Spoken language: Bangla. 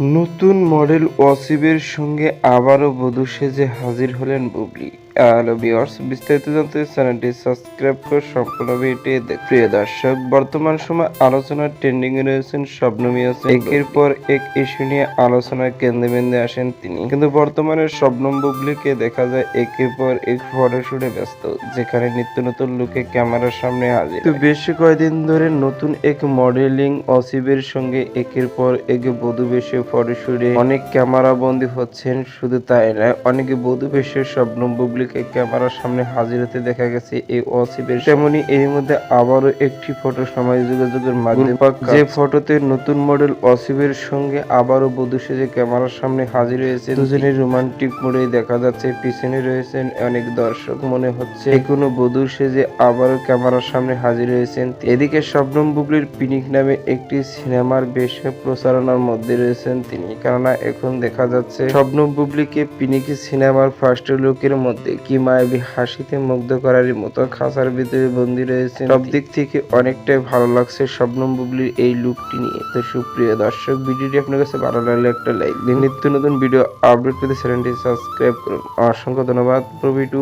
নতুন মডেল ওয়াসিবের সঙ্গে আবারও বধূ সেজে হাজির হলেন বুবলি। হ্যালো ভিউয়ার্স, বিস্তারিত জানতে চ্যানেলটি সাবস্ক্রাইব করে সম্পূর্ণ ভিডিওটি প্রিয় দর্শক, বর্তমান সময় আলোচনার ট্রেন্ডিং এ রয়েছেন শবনমী হোসেন একের পর এক ইস্যু নিয়ে আলোচনার কেন্দ্রবিন্দু আসেন তিনি। কিন্তু বর্তমানে শবনম বুবলিকে দেখা যায় একের পর এক ফটোশুটে ব্যস্ত, যেখানে নিত্য নতুন লুকে ক্যামেরার সামনে হাজির। তো বেশ কয়েকদিন ধরে নতুন এক মডেলিং অসিবের সঙ্গে একের পর এক বধূ বেশে ফটোশুটে অনেক ক্যামেরা বন্দী হচ্ছেন শুধু তাই নয় অনেকে বধূ বেশে শবনম বুবলিকে ক্যামেরার সামনে হাজির হতে দেখা গেছে এই অসিবের। তেমনি এর মধ্যে আবারও একটি ফটো সমাজ যোগাযোগের মাধ্যমে। যে ফটোতে নতুন মডেল অসিবের সঙ্গে আবারও বধূ সেজে ক্যামেরার সামনে হাজির হয়েছে দুজনের রোমান্টিক মোড়ে দেখা যাচ্ছে পিছনে রয়েছেন অনেক দর্শক মনে হচ্ছে কোনো বধূ সেজে আবারও ক্যামেরার সামনে হাজির হয়েছেন। এদিকে শবনম বুবলির পিনিক নামে একটি সিনেমার বেশ প্রচারণার মধ্যে রয়েছেন। তিনি। কেননা এখন দেখা যাচ্ছে শবনম বুবলিকে পিনিকি সিনেমার ফার্স্ট লুকের মধ্যে কি মায়াবী হাসিতে মুগ্ধ করার মতো খাঁচার ভিতরে বন্দি রয়েছে সব দিক থেকে অনেকটাই ভালো লাগছে শবনম বুবলির এই লুকটি নিয়ে। তো সুপ্রিয় দর্শক ভিডিওটি আপনার কাছে ভালো লাগলে একটা লাইক দিন। নিত্য নতুন ভিডিও আপডেট পেতে চ্যানেলটি সাবস্ক্রাইব করুন। অসংখ্য ধন্যবাদ। প্রভৃতু